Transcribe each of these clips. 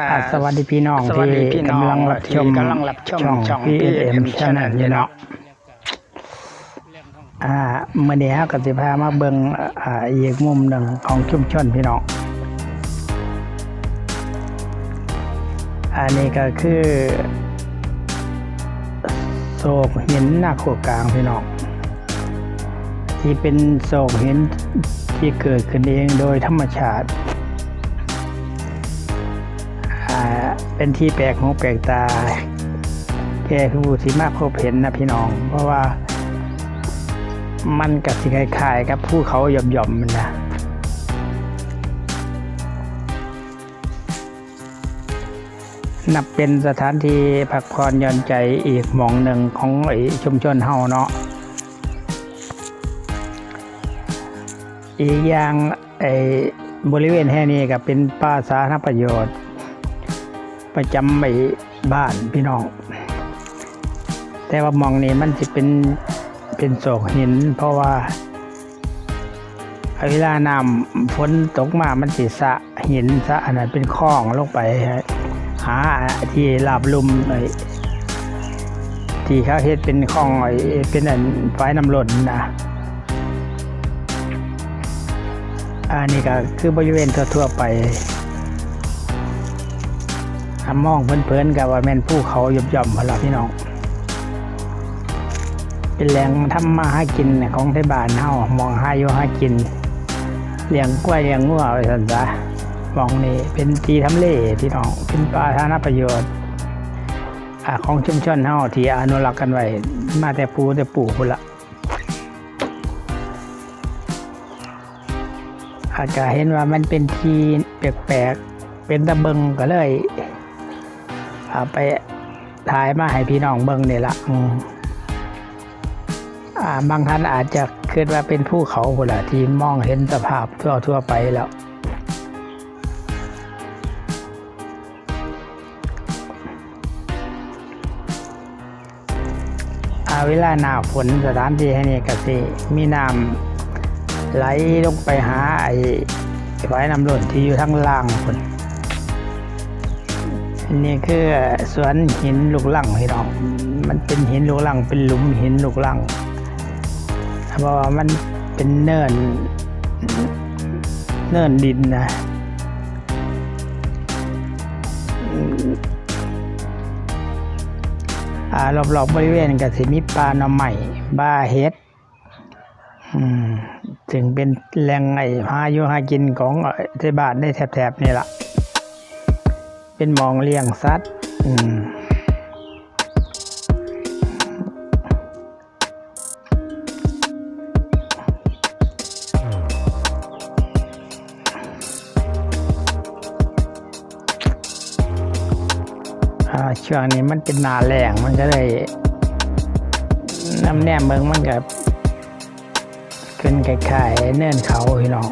อ่าอ่าสวัสดีพี่น้องสวัสดีที่พี่น้องกำลังรับชมที่กำลังรับชมช่อง PSM PSM Channel อยู่เนาะอ่าเมื่อนี้ก็สิพามาเบิ่งอ่าอีกมุมหนึ่งของชุมชนพี่น้องอันนี้ก็คือโศกหินหน้าโขกกลางพี่น้องที่เป็นโศกหินที่เกิดขึ้นเองโดยธรรมชาติ เป็นที่แปลกหูแปลกตาแก่ผู้ที่มาพบเห็นนะพี่น้อง เพราะว่ามันกับสิคล้ายๆกับภูเขาหย่อมๆมันนะนับเป็นสถานที่พักผ่อนหย่อนใจอีกหมองหนึ่งของไอชุมชนเฮาเนาะอีกอย่างไอบริเวณแห่งนี้ก็เป็นป่าสาธารณประโยชน์ ประจำไอ้บ้านพี่น้อง แต่ว่ามองนี้มันจะเป็นเป็นโศกหิน เพราะว่าเวลาน้ำฝนตกมามันสิสะหินสะอันนั้นเป็นคลองลงไปหาที่ลาบลุ่มไอ้ที่เขาเฮ็ดเป็นคลองไอ้เป็นอันไฟน้ำล้นนะอันนี้ก็คือบริเวณทั่วๆไป ถ้ามองเพลินๆกับว่าแม่นภูเขาหย่อมๆพนละพี่น้อง เป็นแหล่งทำมาหากินของไทบ้านเฮามองหาอยู่หากินเลี้ยงกล้วยเลี้ยงงัวไว้สันซะมองนี่เป็นที่ทำเลพี่น้องเป็นป่าทานประโยชน์ของชุมชนเฮาที่อนุรักษ์กันไว้มาแต่ปูแต่ปู่พุ่นละอาจจะเห็นว่ามันเป็นทีแปลกๆ เป็นตะเบิงก็เลย เอาไปถ่ายมาให้พี่น้องเบิ่งนี่ละอืมอ่าบางท่านอาจจะคิดว่าเป็นภูเขาพุ่นละที่มองเห็นสภาพทั่วทั่วไปแล้ว อาเวลาหน้าฝนสถานที่แห่งนี้ก็สิมีน้ำไหลลงไปหาไอ้ไว้น้ำล้นที่อยู่ทั้งล่างคน นี่คือสวนหินลูกลังพี่น้อง มันเป็นหินลูกลังเป็นหลุมหินลูกลังเพราะว่ามันเป็นเนินเนินดินนะอ่ารอบๆบบริเวณก็สิมีปลาหน่อไม้บ้าเฮ็ดถึงเป็นแหล่งไอ้หาอยู่หากินของไอ้ที่บ้านได้แถบๆนี่ละ เป็นมองเลี้ยงสัตว์อืมอ่าช่วงนี้มันเป็นนาแรงมันก็เลยน้ำแนมเมืองมันก็ขึ้นคล้ายๆเนินเขาพี่น้อง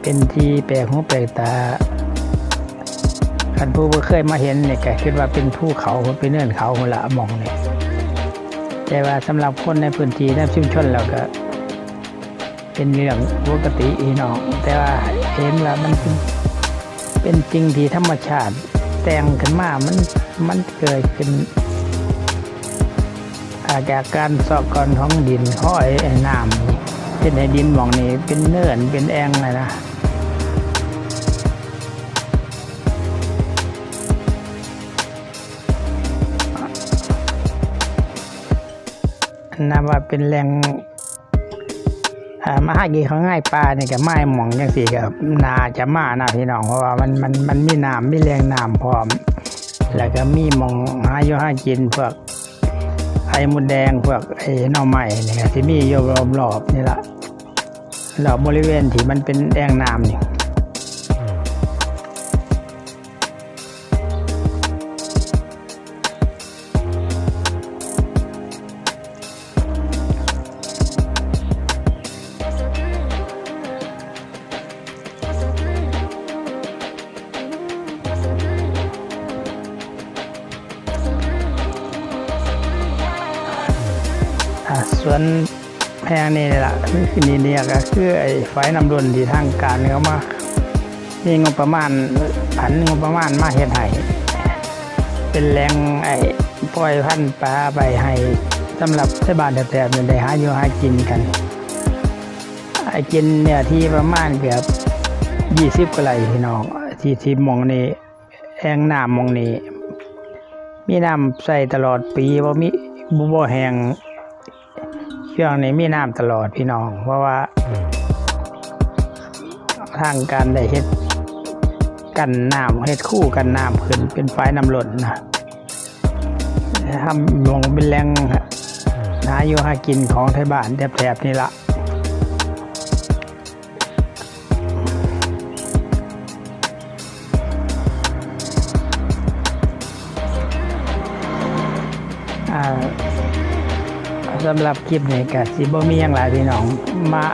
เป็นที่แปลกหูแปลกตา คันผู้เคยมาเห็นเนี่ยก็คิดว่าเป็นภูเขาเป็นเนินเขาหละมองเนี่ยแต่ว่าสำหรับคนในพื้นที่ในชุมชนเราก็ เป็นเรื่องปกติพี่น้องแต่ว่าเห็นว่ามันเป็นเป็นจริงที่ธรรมชาติ แต่งขึ้นมามันมันเกิดขึ้นอาจากการสอกกอนของดินห้อยน้ำเป็นไอ้ดินหมองนี้เป็นเนินเป็นแองเลยนะ นับว่าเป็นแหล่งอ่ามาหากินของง่ายปลาเนี่ยกับไม้หมองจังสี่กับนาจะมานะพี่น้องเพราะว่ามันมันมันมีน้ำมีแรงน้ำพร้อม แล้วก็มีหมองหาอยู่หากินพวกไอ้มดแดงพวกไอ้น่อไม้เนี่ยที่มีอยู่รอบๆนี่ละรอบบริเวณที่มันเป็นแอ่งน้ำนี่อ่ สวนแพงนี่แหละคือนี่เนี่ยก็คือไอ้ไฟน้ำดนที่ทางการเขามามีงบประมาณผันงบประมาณมาเฮ็ดให้เป็นแหล่งไอ้ปล่อยพันธุ์ปลาไปให้สำหรับชาวบ้านแถบๆนี่ได้หาอยู่หากินกันไอ้กินเนี่ยที่ประมาณเกือบยี่สิบกว่าไรพี่น้องที่ที่มองนี้แอ่งน้ำมองนี้มีน้ำใส่ตลอดปีบ่มีบ่บ่แห้ง ช่วงนี้มีน้ำตลอดพี่น้อง เพราะว่าทางการได้เฮ็ดกันน้ำเฮ็ดคู่กันน้ำขึ้นเป็นฝายน้ำล้นนะทำลงเป็นแหล่งหาอยู่หากินของไทยบ้านแถบๆนี่ละอ่า สำหรับคลิปนี้ก็สิบ่มีอย่างหลายพี่น้องมา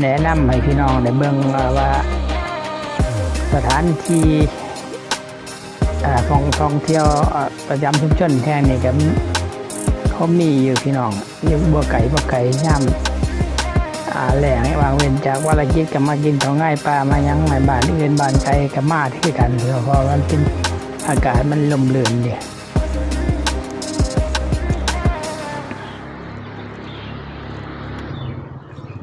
แนะนำให้พี่น้องได้เบิ่งว่า สถานที่อ่าท่องท่องเที่ยวประจำชุมชนแห่งนี้ก็เขามีอยู่พี่น้องอยู่บัวไก่บัวไก่ย่ำอ่าแหล่งวางเว้นจากวาระกิจก็มากินของง่ายปลามายังในบ้านอื่นบานไกลก็มาที่กันเพราะว่ามันเป็นอากาศมันลมเลื่อนดี